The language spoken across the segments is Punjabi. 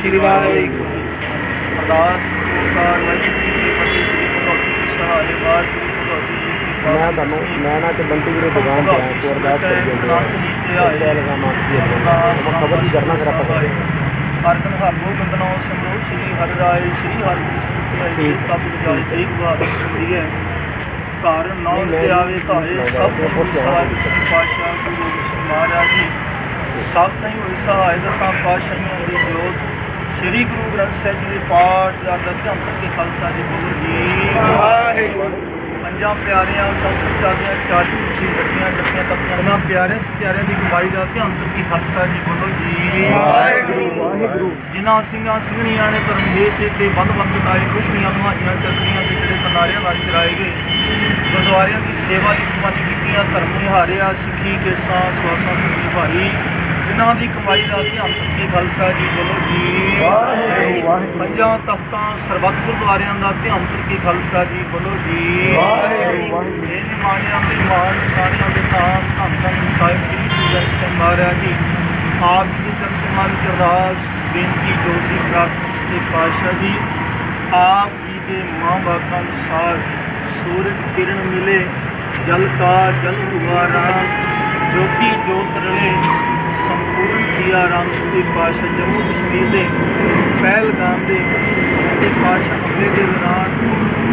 ਸ਼੍ਰੀ ਵਾਹਿਗੁਰੂ ਅਰਦਾਸ ਕਾਰ ਵਾਹਿਗੁਰੂ ਜੀ ਫਤਿਹ ਸ੍ਰੀ ਭਗਵਤੀ ਜੀ ਸਹਾਰੇ ਬਾਦ ਸ੍ਰੀ ਭਗਵਤੀ ਜੀ ਕੀ ਮੈਂ ਤੁਹਾਨੂੰ ਮੈਂ ਨਾ ਤੇ ਬੰਟੀ ਵੀਰੇ ਦੁਕਾਨ ਤੇ ਆਇਆ ਤੋਂ ਅਰਦਾਸ ਕਰ ਦਿੰਦੇ ਆ। ਤੇ ਲਗਾਮਾ ਕੀ ਹੈ ਖਬਰ ਕੀ ਕਰਨਾ ਫਿਰ ਆਪਾਂ ਹਰਕਨ ਹਰਗੋ ਬੰਦਨੋ ਸਿਮਰੋ ਸ੍ਰੀ ਹਰਿ ਰਾਏ ਸ੍ਰੀ ਹਰਿ ਕ੍ਰਿਸ਼ਨ ਠੀਕ। ਸਭ ਵਿਚਾਰੇ ਇੱਕ ਬਾਤ ਹੁੰਦੀ ਹੈ। ਘਰ ਨੌ ਨਹੀਂ, ਤੇ ਆਵੇ ਘਾਏ ਨਹੀਂ, ਸਭ ਸ੍ਰੀ ਪਾਤਸ਼ਾਹ ਗੁਰੂ ਮਹਾਰਾਜ ਜੀ। ਸਭ ਤੋਂ ਹੋਈ ਸਹਾਇ ਦਸਾਂ ਪਾਤਸ਼ਾਹੀਆਂ ਦੀ ਜੋਤ ਸ੍ਰੀ ਗੁਰੂ ਗ੍ਰੰਥ ਸਾਹਿਬ ਜੀ ਦੇ ਪਾਠ ਦਾ ਦਸਮ ਕੇ ਖਾਲਸਾ ਜੀ ਬੋਲੋ ਜੀ। ਵਾਹਿਗੁਰੂ। ਪੰਜਾਂ ਪਿਆਰਿਆਂ ਸੰਸਦ ਚਾਦੀਆਂ ਚਾਲੀ ਉੱਚੀ ਗੱਡੀਆਂ ਜੱਟੀਆਂ ਤਪੀਆਂ ਉਹਨਾਂ ਪਿਆਰੇ ਸਚਿਆਰਿਆਂ ਦੀ ਕਮਾਈ ਦਾ ਧਿਆਨ ਕੀ ਖਾਲਸਾ ਜੀ ਬੋਲੋ ਜੀ। ਵਾਹਿਗੁਰੂ, ਵਾਹਿਗੁਰੂ। ਜਿਨ੍ਹਾਂ ਸਿੰਘਾਂ ਸਿੰਘਣੀਆਂ ਨੇ ਪਰਮੇਸ਼ਰ ਤੇ ਬੰਦ ਬੰਦ ਲਾਏ ਖੁਸ਼ੀਆਂ ਨਵਾਈਆਂ ਚੱਕਰੀਆਂ ਤੇ ਜਿਹੜੇ ਕੰਨਾਰਿਆਂ ਨਾਲ ਚਰਾਏ ਗਏ। ਗੁਰਦੁਆਰਿਆਂ ਦੀ ਸੇਵਾ ਦੀ ਕੁਰਬਾਨੀ ਕੀਤੀਆਂ ਧਰਮ ਨਿਹਾਰਿਆ ਸਿੱਖੀ ਕੇਸਾਂ ਸਵਾਸਾਂ ਸੰਗੀ ਭਾਈ ਜਿਨ੍ਹਾਂ ਦੀ ਕਮਾਈ ਦਾ ਧਿਆਨ ਸੱਚੇ ਖਾਲਸਾ ਜੀ ਬੋਲੋ ਜੀ। ਵਾਹਿਗੁਰੂ। ਪੰਜਾਂ ਤਖਤਾਂ ਸਰਬੱਤ ਗੁਰਦੁਆਰਿਆਂ ਦਾ ਧਿਆਨ ਕੀ ਖਾਲਸਾ ਜੀ ਬੋਲੋ ਜੀ। ਵਾਹਿਗੁਰੂ, ਵਾਹਿਗੁਰੂ। ਇਹ ਨਿਮਾਣਿਆਂ ਦੇ ਮਾਨ ਨਿਸ਼ਾਨਿਆਂ ਦੇ ਨਾਮ ਧੰਨ ਧੰਨ ਸਾਹਿਬ ਸ੍ਰੀ ਗੁਰੂ ਗ੍ਰੰਥ ਸਾਹਿਬ ਮਹਾਰਾਜ ਜੀ। ਆਪ ਜੀ ਦੇ ਚਰਨ ਅਰਦਾਸ ਬੇਨਤੀ ਜੋੜੀ ਪ੍ਰਾਰਥਨਾ ਤੇ ਪਾਤਸ਼ਾਹ ਜੀ। ਆਪ ਜੀ ਦੇ ਮਾਂ ਬਾਪ ਅਨੁਸਾਰ ਸੂਰਜ ਕਿਰਨ ਮਿਲੇ ਜਲ ਕਾ ਜਲ ਹੁਆ ਰਾਮ ਜੋਤੀ ਜੋਤ ਰਲੇ। ਗੁਰੂ ਜੀਆ ਰਾਮ ਸ੍ਰੀ ਪਾਤਸ਼ਾਹ ਜੰਮੂ ਕਸ਼ਮੀਰ ਦੇ ਪਹਿਲਗਾਮ ਦੇ ਸੱਚੇ ਪਾਤਸ਼ਾਹ ਹਮਲੇ ਦੇ ਦੌਰਾਨ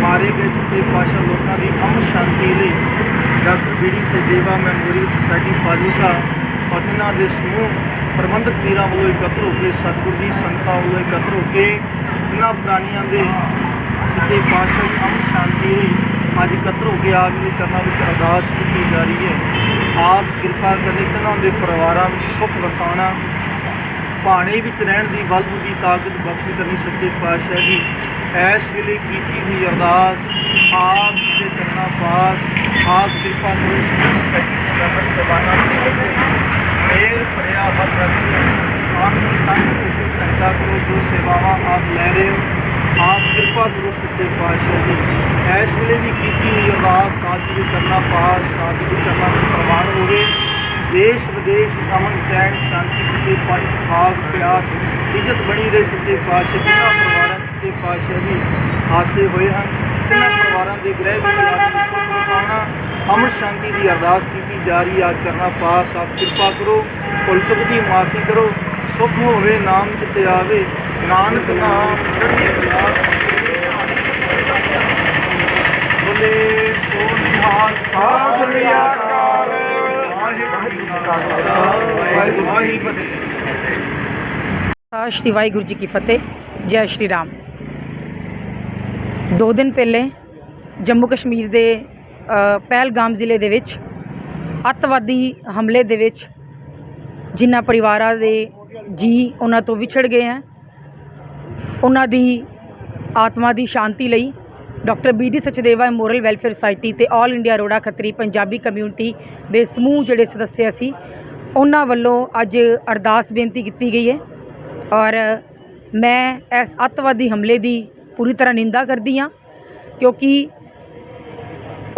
ਮਾਰੇ ਗਏ ਸੱਚੇ ਪਾਤਸ਼ਾਹ ਲੋਕਾਂ ਦੀ ਅਮਨ ਸ਼ਾਂਤੀ ਲਈ doctor BD Sachdeva memorial society Fazilka, Patna ਦੇ ਸਮੂਹ ਪ੍ਰਬੰਧਕ ਵੀਰਾਂ ਵੱਲੋਂ ਇਕੱਤਰ ਹੋ ਕੇ, ਸਤਿਗੁਰੂ ਦੀ ਸੰਗਤਾਂ ਵੱਲੋਂ ਇਕੱਤਰ ਹੋ ਕੇ ਇਹਨਾਂ ਪ੍ਰਾਣੀਆਂ ਦੇ ਸੱਚੇ ਪਾਤਸ਼ਾਹ ਦੀ ਅਮਨ ਸ਼ਾਂਤੀ ਲਈ ਅੱਜ ਇਕੱਤਰ ਹੋ ਕੇ ਆਪ ਜੀ ਵਿੱਚ ਅਰਦਾਸ ਕੀਤੀ ਜਾ ਰਹੀ ਹੈ। ਆਪ ਕਿਰਪਾ ਕਰੇ ਇਹਨਾਂ ਦੇ ਪਰਿਵਾਰਾਂ ਵਿੱਚ ਸੁੱਖ ਵਰਤਾਉਣਾ ਪਾਣੀ ਵਿੱਚ ਰਹਿਣ ਦੀ ਬਲ ਦੀ ਤਾਕਤ ਬਖਸ਼ ਕਰਨੀ ਸੱਚੇ ਪਾਤਸ਼ਾਹ ਜੀ। ਐਸ ਵੇਲੇ ਕੀਤੀ ਹੋਈ ਅਰਦਾਸ, ਆਪ ਦੇ ਚਰਨਾਂ ਪਾਸ, ਆਪ ਕਿਰਪਾ ਕਰੋ ਸਮਸਤ ਸੱਚੀ ਨਗਰ ਮੇਰ ਭਰਿਆ ਹੱਥ ਰੱਖੋ, ਆਪ ਸੰਤ ਦੀ ਸੰਤਾ ਕਰੋ, ਜੋ ਸੇਵਾਵਾਂ ਆਪ ਲੈ ਰਹੇ ਹੋ। ਆਪ ਕਿਰਪਾ ਕਰੋ, ਸੱਚੇ ਪਾਤਸ਼ਾਹ ਜੀ। ਐਸ ਵੇਲੇ ਦੀ ਕੀਤੀ ਹੋਈ ਅਰਦਾਸ ਆਪ ਜੀ ਪਾਸ ਆਪ ਜੀ ਦੇ ਪ੍ਰਵਾਨ ਹੋਵੇ ਦੇਸ਼, ਵਿਦੇਸ਼ ਅਮਨ ਚੈਨ, ਸ਼ਾਂਤੀ, ਸੱਚੇ ਪਾਤਸ਼ਾਹ ਖਾਸ ਪਿਆਰ, ਇੱਜ਼ਤ ਬਣੀ ਰਹੇ ਸੱਚੇ ਪਾਤਸ਼ਾਹ। ਜਿਨ੍ਹਾਂ ਪਰਿਵਾਰਾਂ ਸੱਚੇ ਪਾਤਸ਼ਾਹ ਦੀ ਹਾਸੇ ਹੋਏ ਹਨ ਇਹਨਾਂ ਪਰਿਵਾਰਾਂ ਦੇ ਗ੍ਰਹਿ ਵਿੱਚ ਆਉਣਾ ਅਮਨ ਸ਼ਾਂਤੀ ਦੀ ਅਰਦਾਸ ਕੀਤੀ ਜਾ ਰਹੀ ਹੈ ਕਰਨਾ ਪਾਸ ਆਪ ਕਿਰਪਾ ਕਰੋ ਭੁੱਲ ਚੁੱਕ ਦੀ ਮਾਫੀ ਕਰੋ। ਸੁਖ ਹੋਵੇ, ਨਾਮ ਚਿਤ ਆਵੇ। ਨਾਨਕ ਨਾਮ, ਚੜ੍ਹਦੀ ਕਲਾ। ਬੋਲੇ ਸੋ ਨਿਹਾਲ ਸਾਧ ਸ੍ਰੀ ਅਕਾਲ ਵਾਹਿਗੁਰੂ ਜੀ ਕਾ ਖਾਲਸਾ ਵਾਹਿਗੁਰੂ ਜੀ ਕੀ ਫਤਿਹ, ਜੈ ਸ਼੍ਰੀ ਰਾਮ। ਦੋ ਦਿਨ ਪਹਿਲੇ ਜੰਮੂ ਕਸ਼ਮੀਰ ਦੇ ਪਹਿਲਗਾਮ ਜ਼ਿਲ੍ਹੇ ਦੇ ਵਿੱਚ ਅੱਤਵਾਦੀ ਹਮਲੇ ਦੇ ਵਿੱਚ ਜਿਨ੍ਹਾਂ ਪਰਿਵਾਰਾਂ ਦੇ ਜੀ ਉਹਨਾਂ ਤੋਂ ਵਿਛੜ ਗਏ ਹੈ। ਉਹਨਾਂ ਦੀ ਆਤਮਾ ਦੀ ਸ਼ਾਂਤੀ ਲਈ doctor B D Sachdeva memorial welfare society ਤੇ all India Rora Khatri Punjabi community ਦੇ ਸਮੂਹ ਜਿਹੜੇ ਸਦੱਸਿਆ ਸੀ, ਉਹਨਾਂ ਵੱਲੋਂ ਅੱਜ ਅਰਦਾਸ ਬੇਨਤੀ ਕੀਤੀ ਗਈ ਹੈ। ਔਰ ਮੈਂ ਇਸ ਅੱਤਵਾਦੀ ਹਮਲੇ ਦੀ ਪੂਰੀ ਤਰ੍ਹਾਂ ਨਿੰਦਾ ਕਰਦੀ ਹਾਂ, ਕਿਉਂਕਿ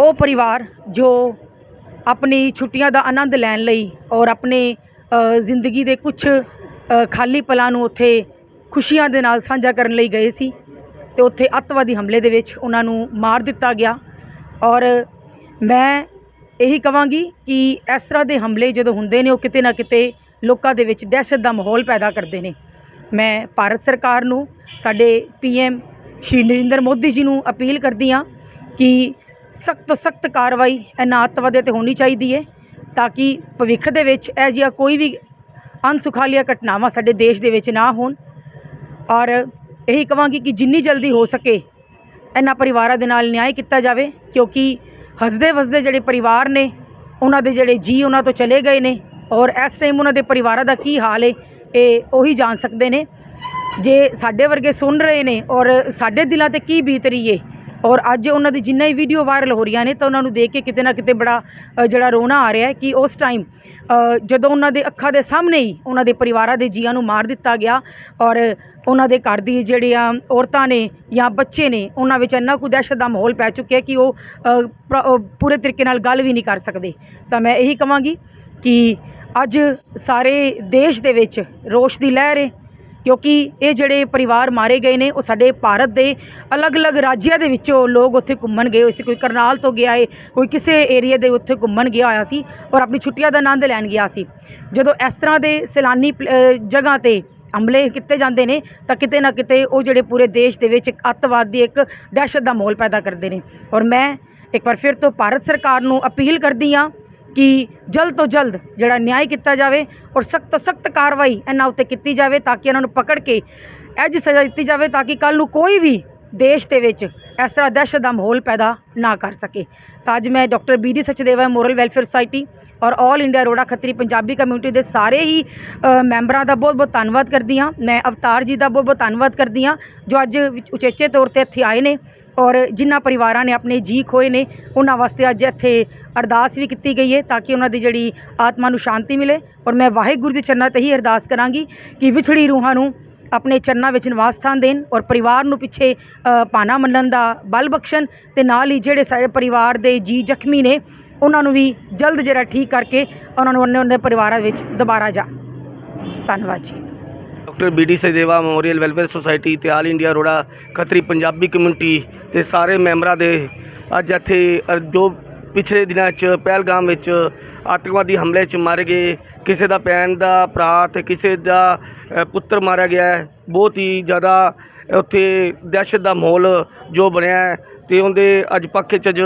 ਉਹ ਪਰਿਵਾਰ ਜੋ ਆਪਣੀ ਛੁੱਟੀਆਂ ਦਾ ਆਨੰਦ ਲੈਣ ਲਈ ਔਰ ਆਪਣੇ ਜ਼ਿੰਦਗੀ ਦੇ ਕੁਝ ਖਾਲੀ ਪਲਾਂ ਨੂੰ ਉੱਥੇ ਖੁਸ਼ੀਆਂ ਦੇ ਨਾਲ ਸਾਂਝਾ ਕਰਨ ਲਈ ਗਏ ਸੀ। ਤੇ ਉੱਥੇ ਅੱਤਵਾਦੀ ਹਮਲੇ ਦੇ ਵਿੱਚ ਉਹਨਾਂ ਨੂੰ ਮਾਰ ਦਿੱਤਾ ਗਿਆ। ਔਰ ਮੈਂ ਇਹੀ ਕਹਾਂਗੀ ਕਿ ਇਸ ਤਰ੍ਹਾਂ ਦੇ ਹਮਲੇ ਜਦੋਂ ਹੁੰਦੇ ਨੇ, ਉਹ ਕਿਤੇ ਨਾ ਕਿਤੇ ਲੋਕਾਂ ਦੇ ਵਿੱਚ ਦਹਿਸ਼ਤ ਦਾ ਮਾਹੌਲ ਪੈਦਾ ਕਰਦੇ ਨੇ। ਮੈਂ ਭਾਰਤ ਸਰਕਾਰ ਨੂੰ, ਸਾਡੇ ਪੀਐਮ ਸ਼੍ਰੀ ਨਰਿੰਦਰ ਮੋਦੀ ਜੀ ਨੂੰ ਅਪੀਲ ਕਰਦੀ ਹਾਂ ਕਿ ਸਖਤ ਤੋਂ ਸਖਤ ਕਾਰਵਾਈ ਇਹਨਾਂ ਅੱਤਵਾਦੀਆਂ ਤੇ ਹੋਣੀ ਚਾਹੀਦੀ ਹੈ ਤਾਂ ਕਿ ਭਵਿੱਖ ਦੇ ਵਿੱਚ ਇਹ ਜਿਹਾ ਕੋਈ ਵੀ ਅਨਸੁਖਾਲੀਆਂ ਘਟਨਾਵਾਂ ਸਾਡੇ ਦੇਸ਼ ਦੇ ਵਿੱਚ ਨਾ ਹੋਣ। ਔਰ ਇਹੀ ਕਹਾਂਗੀ ਕਿ ਜਿੰਨੀ ਜਲਦੀ ਹੋ ਸਕੇ ਇਹਨਾਂ ਪਰਿਵਾਰਾਂ ਦੇ ਨਾਲ ਨਿਆਂ ਕੀਤਾ ਜਾਵੇ, ਕਿਉਂਕਿ ਹੱਸਦੇ ਵਸਦੇ ਜਿਹੜੇ ਪਰਿਵਾਰ ਨੇ, ਉਹਨਾਂ ਦੇ ਜਿਹੜੇ ਜੀ ਉਹਨਾਂ ਤੋਂ ਚਲੇ ਗਏ ਨੇ, ਔਰ ਇਸ ਟਾਈਮ ਉਹਨਾਂ ਦੇ ਪਰਿਵਾਰਾਂ ਦਾ ਕੀ ਹਾਲ ਹੈ ਇਹ ਉਹੀ ਜਾਣ ਸਕਦੇ ਨੇ। ਜੇ ਸਾਡੇ ਵਰਗੇ ਸੁਣ ਰਹੇ ਨੇ ਔਰ ਸਾਡੇ ਦਿਲਾਂ ਤੇ ਕੀ ਬੀਤ ਰਹੀ ਹੈ ਔਰ ਅੱਜ ਉਹਨਾਂ ਦੀ ਜਿੰਨਾ ਹੀ ਵੀਡੀਓ ਵਾਇਰਲ ਹੋ ਰਹੀਆਂ ਨੇ, ਤਾਂ ਉਹਨਾਂ ਨੂੰ ਦੇਖ ਕੇ ਕਿਤੇ ਨਾ ਕਿਤੇ ਬੜਾ ਜਿਹੜਾ ਰੋਣਾ ਆ ਰਿਹਾ ਹੈ ਕਿ ਉਸ ਟਾਈਮ ਜਦੋਂ ਉਹਨਾਂ ਦੇ ਅੱਖਾਂ ਦੇ ਸਾਹਮਣੇ ਹੀ ਉਹਨਾਂ ਦੇ ਪਰਿਵਾਰਾਂ ਦੇ ਜੀਆਂ ਨੂੰ ਮਾਰ ਦਿੱਤਾ ਗਿਆ ਔਰ ਉਹਨਾਂ ਦੇ ਘਰ ਦੀ ਜਿਹੜੀਆਂ ਔਰਤਾਂ ਨੇ ਜਾਂ ਬੱਚੇ ਨੇ ਉਹਨਾਂ ਵਿੱਚ ਇੰਨਾ ਕੁ ਦਹਿਸ਼ਤ ਦਾ ਮਾਹੌਲ ਪੈ ਚੁੱਕਿਆ ਕਿ ਉਹ ਪੂਰੇ ਤਰੀਕੇ ਨਾਲ ਗੱਲ ਵੀ ਨਹੀਂ ਕਰ ਸਕਦੇ। ਤਾਂ ਮੈਂ ਇਹੀ ਕਹਾਂਗੀ ਕਿ ਅੱਜ ਸਾਰੇ ਦੇਸ਼ ਦੇ ਵਿੱਚ ਰੋਸ਼ ਦੀ ਲਹਿਰ ਹੈ ਕਿਉਂਕਿ ਇਹ ਜਿਹੜੇ ਪਰਿਵਾਰ ਮਾਰੇ ਗਏ ਨੇ, ਉਹ ਸਾਡੇ ਭਾਰਤ ਦੇ ਅਲੱਗ-ਅਲੱਗ ਰਾਜਿਆਂ ਦੇ ਵਿੱਚੋਂ ਲੋਕ ਉੱਥੇ ਘੁੰਮਣ ਗਏ ਹੋਏ ਸੀ। ਕੋਈ ਕਰਨਾਲ ਤੋਂ ਗਿਆ ਏ, ਕੋਈ ਕਿਸੇ ਏਰੀਆ ਦੇ ਉੱਥੇ ਘੁੰਮਣ ਗਿਆ ਹੋਇਆ ਸੀ ਔਰ ਆਪਣੀ ਛੁੱਟੀਆਂ ਦਾ ਆਨੰਦ ਲੈਣ ਗਿਆ ਸੀ। ਜਦੋਂ ਇਸ ਤਰ੍ਹਾਂ ਦੇ ਸੈਲਾਨੀ ਪਲ- ਜਗ੍ਹਾ ਤੇ ਹਮਲੇ ਕੀਤੇ ਜਾਂਦੇ ਨੇ, ਤਾਂ ਕਿਤੇ ਨਾ ਕਿਤੇ ਉਹ ਜਿਹੜੇ ਪੂਰੇ ਦੇਸ਼ ਦੇ ਵਿੱਚ ਇੱਕ ਅੱਤਵਾਦ ਦੀ ਇੱਕ ਦਹਿਸ਼ਤ ਦਾ ਮਾਹੌਲ ਪੈਦਾ ਕਰਦੇ ਨੇ। ਔਰ ਮੈਂ ਇੱਕ ਵਾਰ ਫਿਰ ਤੋਂ ਭਾਰਤ ਸਰਕਾਰ ਨੂੰ ਅਪੀਲ ਕਰਦੀ ਹਾਂ ਕਿ ਜਲਦ ਤੋਂ ਜਲਦ ਜਿਹੜਾ ਨਿਆਂ ਕੀਤਾ ਜਾਵੇ ਔਰ ਸਖਤ ਤੋਂ ਸਖਤ ਕਾਰਵਾਈ ਇਹਨਾਂ ਉੱਤੇ ਕੀਤੀ ਜਾਵੇ ਤਾਂ ਕਿ ਇਹਨਾਂ ਨੂੰ ਪਕੜ ਕੇ ਇਹ ਜਿਹੀ ਸਜ਼ਾ ਦਿੱਤੀ ਜਾਵੇ ਤਾਂ ਕਿ ਕੱਲ ਨੂੰ ਕੋਈ ਵੀ ਦੇਸ਼ ਦੇ ਵਿੱਚ ਇਸ ਤਰ੍ਹਾਂ ਦਹਿਸ਼ਤ ਦਾ ਮਾਹੌਲ ਪੈਦਾ ਨਾ ਕਰ ਸਕੇ। ਤਾਂ ਅੱਜ ਮੈਂ doctor B D Sachdeva memorial welfare society ਔਰ all India Rora Khatri Punjabi community ਦੇ ਸਾਰੇ ਹੀ ਮੈਂਬਰਾਂ ਦਾ ਬਹੁਤ ਬਹੁਤ ਧੰਨਵਾਦ ਕਰਦੀ ਹਾਂ। ਮੈਂ ਅਵਤਾਰ ਜੀ ਦਾ ਬਹੁਤ ਬਹੁਤ ਧੰਨਵਾਦ ਕਰਦੀ ਹਾਂ, ਜੋ ਅੱਜ ਉਚੇਚੇ ਤੌਰ ਤੇ ਇੱਥੇ ਆਏ ਨੇ। ਔਰ ਜਿਨ੍ਹਾਂ ਪਰਿਵਾਰਾਂ ਨੇ ਆਪਣੇ ਜੀ ਖੋਏ ਨੇ ਉਹਨਾਂ ਵਾਸਤੇ ਅੱਜ ਇੱਥੇ ਅਰਦਾਸ ਵੀ ਕੀਤੀ ਗਈ ਹੈ ਤਾਂ ਕਿ ਉਹਨਾਂ ਦੀ ਜਿਹੜੀ ਆਤਮਾ ਨੂੰ ਸ਼ਾਂਤੀ ਮਿਲੇ। ਔਰ ਮੈਂ ਵਾਹਿਗੁਰੂ ਦੇ ਚਰਨਾਂ ਤੇ ਹੀ ਅਰਦਾਸ ਕਰਾਂਗੀ ਕਿ ਵਿਛੜੀ ਰੂਹਾਂ ਨੂੰ ਆਪਣੇ ਚਰਨਾਂ ਵਿੱਚ ਨਿਵਾਸ ਸਥਾਨ ਦੇਣ ਔਰ ਪਰਿਵਾਰ ਨੂੰ ਪਿੱਛੇ ਅ, ਭਾਣਾ ਮੰਨਣ ਦਾ ਬਲ ਬਖਸ਼ਣ ਤੇ ਨਾਲ ਹੀ ਜਿਹੜੇ ਸਾਰੇ ਪਰਿਵਾਰ ਦੇ ਜੀ ਜ਼ਖਮੀ ਨੇ ਉਹਨਾਂ ਨੂੰ ਵੀ ਜਲਦ ਜਿਹੜਾ ਠੀਕ ਕਰਕੇ ਉਹਨਾਂ ਨੂੰ ਉਹਨਾਂ ਦੇ ਪਰਿਵਾਰਾਂ ਵਿੱਚ ਦੁਬਾਰਾ ਜਾ। ਧੰਨਵਾਦ ਜੀ। Doctor B D Sachdeva memorial welfare society ਤੇ all India Rora Khatri Punjabi community ਤੇ ਸਾਰੇ ਮੈਂਬਰਾਂ ਦੇ ਅੱਜ ਇੱਥੇ ਜੋ ਪਿਛਲੇ ਦਿਨਾਂ 'ਚ ਪਹਿਲਗਾਮ ਵਿੱਚ ਆਤੰਕਵਾਦੀ ਹਮਲੇ 'ਚ ਮਾਰੇ ਗਏ, ਕਿਸੇ ਦਾ ਭੈਣ ਦਾ ਭਰਾ ਤੇ ਕਿਸੇ ਦਾ ਪੁੱਤਰ ਮਾਰਿਆ ਗਿਆ ਬਹੁਤ ਹੀ ਜ਼ਿਆਦਾ ਉੱਥੇ ਦਹਿਸ਼ਤ ਦਾ ਮਾਹੌਲ ਜੋ ਬਣਿਆ ਹੈ ਤੇ ਉਹਦੇ ਅੱਜ ਪੱਖ 'ਚ ਅੱਜ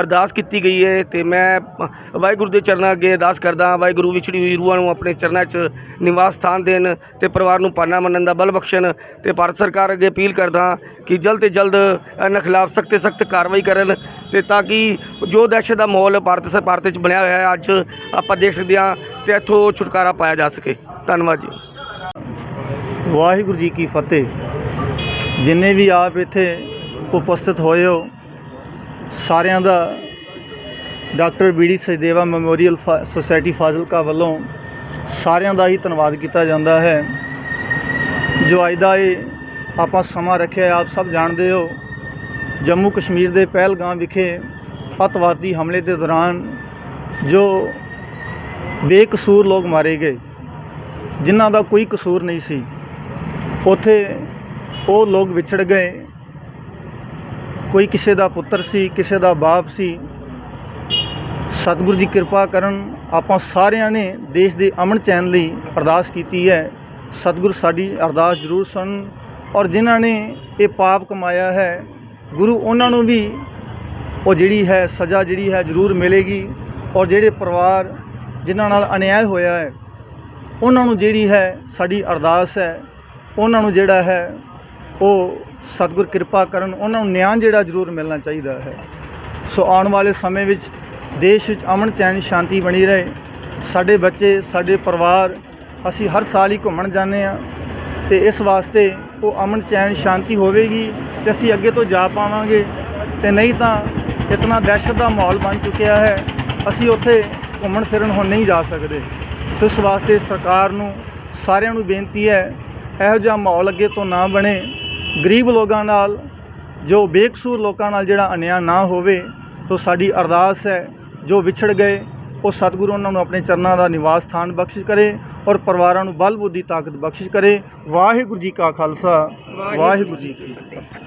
ਅਰਦਾਸ ਕੀਤੀ ਗਈ ਹੈ ਤੇ ਮੈਂ ਵਾਹਿਗੁਰੂ ਦੇ ਚਰਨਾਂ ਅੱਗੇ ਅਰਦਾਸ ਕਰਦਾ ਵਾਹਿਗੁਰੂ ਵਿਛੜੀ ਹੋਈ ਰੂਹਾਂ ਨੂੰ ਆਪਣੇ ਚਰਨਾਂ 'ਚ ਨਿਵਾਸ ਸਥਾਨ ਦੇਣ ਤੇ ਪਰਿਵਾਰ ਨੂੰ ਪਾਨਾ ਮੰਨਣ ਦਾ ਬਲ ਬਖਸ਼ਣ ਤੇ ਭਾਰਤ ਸਰਕਾਰ ਅੱਗੇ ਅਪੀਲ ਕਰਦਾ ਕਿ ਜਲਦ ਤੇ ਜਲਦ ਇਹਨਾਂ ਖਿਲਾਫ ਸਖਤ ਤੇ ਸਖਤ ਕਾਰਵਾਈ ਕਰਨ ਤੇ ਤਾਂ ਕਿ ਜੋ ਦਹਿਸ਼ਤ ਦਾ ਮਾਹੌਲ ਭਾਰਤ ਸ, ਭਾਰਤ 'ਚ ਬਣਿਆ ਹੋਇਆ ਹੈ, ਅੱਜ ਆਪਾਂ ਦੇਖ ਸਕਦੇ ਹਾਂ ਤੇ ਇੱਥੋਂ ਛੁਟਕਾਰਾ ਪਾਇਆ ਜਾ ਸਕੇ। ਧੰਨਵਾਦ ਜੀ। ਵਾਹਿਗੁਰੂ ਜੀ ਕੀ ਫਤਿਹ। ਜਿੰਨੇ ਵੀ ਆਪ ਇੱਥੇ ਉਪਸਥਿਤ ਹੋਏ ਹੋ ਸਾਰਿਆਂ ਦਾ ਡਾਕਟਰ ਬੀਡੀ ਸਜਦੇਵਾ ਮੈਮੋਰੀਅਲ ਫਾ- ਫਾਜ਼ਿਲਕਾ ਵੱਲੋਂ ਸਾਰਿਆਂ ਦਾ ਹੀ ਧੰਨਵਾਦ ਕੀਤਾ ਜਾਂਦਾ ਹੈ। ਜੋ ਅੱਜ ਦਾ ਇਹ ਆਪਾਂ ਸਮਾਂ ਰੱਖਿਆ, ਆਪ ਸਭ ਜਾਣਦੇ ਹੋ, ਜੰਮੂ ਕਸ਼ਮੀਰ ਦੇ ਪਹਿਲਗਾਮ ਵਿਖੇ ਅੱਤਵਾਦੀ ਹਮਲੇ ਦੇ ਦੌਰਾਨ ਜੋ ਬੇਕਸੂਰ ਲੋਕ ਮਾਰੇ ਗਏ, ਜਿਨ੍ਹਾਂ ਦਾ ਕੋਈ ਕਸੂਰ ਨਹੀਂ ਸੀ, ਉੱਥੇ ਉਹ ਲੋਕ ਵਿਛੜ ਗਏ। ਕੋਈ ਕਿਸੇ ਦਾ ਪੁੱਤਰ ਸੀ, ਕਿਸੇ ਦਾ ਬਾਪ ਸੀ, ਸਤਿਗੁਰੂ ਜੀ ਕਿਰਪਾ ਕਰਨ ਆਪਾਂ ਸਾਰਿਆਂ ਨੇ ਦੇਸ਼ ਦੇ ਅਮਨ ਚੈਨ ਲਈ ਅਰਦਾਸ ਕੀਤੀ ਹੈ। ਸਤਿਗੁਰ ਸਾਡੀ ਅਰਦਾਸ ਜ਼ਰੂਰ ਸੁਣਨ ਔਰ ਜਿਨ੍ਹਾਂ ਨੇ ਇਹ ਪਾਪ ਕਮਾਇਆ ਹੈ, ਗੁਰੂ ਉਹਨਾਂ ਨੂੰ ਵੀ ਉਹ ਜਿਹੜੀ ਹੈ, ਸਜ਼ਾ ਜਿਹੜੀ ਹੈ ਜ਼ਰੂਰ ਮਿਲੇਗੀ ਔਰ ਜਿਹੜੇ ਪਰਿਵਾਰ ਜਿਨ੍ਹਾਂ ਨਾਲ ਅਨਿਆਏ ਹੋਇਆ ਹੈ, ਉਹਨਾਂ ਨੂੰ ਜਿਹੜੀ ਹੈ ਸਾਡੀ ਅਰਦਾਸ ਹੈ, ਉਹਨਾਂ ਨੂੰ ਜਿਹੜਾ ਹੈ ਉਹ ਸਤਿਗੁਰ ਕਿਰਪਾ ਕਰਨ, ਉਹਨਾਂ ਨੂੰ ਨਿਆਂ ਜਿਹੜਾ ਜ਼ਰੂਰ ਮਿਲਣਾ ਚਾਹੀਦਾ ਹੈ। ਸੋ ਆਉਣ ਵਾਲੇ ਸਮੇਂ ਵਿੱਚ ਦੇਸ਼ ਵਿੱਚ ਅਮਨ ਚੈਨ ਸ਼ਾਂਤੀ ਬਣੀ ਰਹੇ। ਸਾਡੇ ਬੱਚੇ, ਸਾਡੇ ਪਰਿਵਾਰ, ਅਸੀਂ ਹਰ ਸਾਲ ਹੀ ਘੁੰਮਣ ਜਾਂਦੇ ਆ ਤੇ ਇਸ ਵਾਸਤੇ ਉਹ ਅਮਨ ਚੈਨ ਸ਼ਾਂਤੀ ਹੋਵੇਗੀ ਤੇ ਅਸੀਂ ਅੱਗੇ ਤੋਂ ਜਾ ਪਾਵਾਂਗੇ। ਤੇ ਨਹੀਂ ਤਾਂ ਇਤਨਾ ਦਹਿਸ਼ਤ ਦਾ ਮਾਹੌਲ ਬਣ ਚੁੱਕਿਆ ਹੈ, ਅਸੀਂ ਉੱਥੇ ਘੁੰਮਣ ਫਿਰਨ ਹੁਣ ਨਹੀਂ ਜਾ ਸਕਦੇ। ਸੋ ਇਸ ਵਾਸਤੇ ਸਰਕਾਰ ਨੂੰ ਸਾਰਿਆਂ ਨੂੰ ਬੇਨਤੀ ਹੈ, ਇਹੋ ਜਿਹਾ ਮਾਹੌਲ ਅੱਗੇ ਤੋਂ ਨਾ ਬਣੇ। ਗਰੀਬ ਲੋਕਾਂ ਨਾਲ ਜੋ ਬੇਕਸੂਰ ਲੋਕਾਂ ਨਾਲ ਜਿਹੜਾ ਅਨਿਆਂ ਨਾ ਹੋਵੇ ਤੋਂ ਸਾਡੀ ਅਰਦਾਸ ਹੈ ਜੋ ਵਿਛੜ ਗਏ ਉਹ ਸਤਿਗੁਰੂ ਉਹਨਾਂ ਨੂੰ ਆਪਣੇ ਚਰਨਾਂ ਦਾ ਨਿਵਾਸ ਸਥਾਨ ਬਖਸ਼ਿਸ਼ ਕਰੇ ਔਰ ਪਰਿਵਾਰਾਂ ਨੂੰ ਬਲ ਬੁੱਧੀ ਤਾਕਤ ਬਖਸ਼ਿਸ਼ ਕਰੇ। ਵਾਹਿਗੁਰੂ ਜੀ ਕਾ ਖਾਲਸਾ ਵਾਹਿਗੁਰੂ ਜੀ ਕੀ ਫਤਿਹ।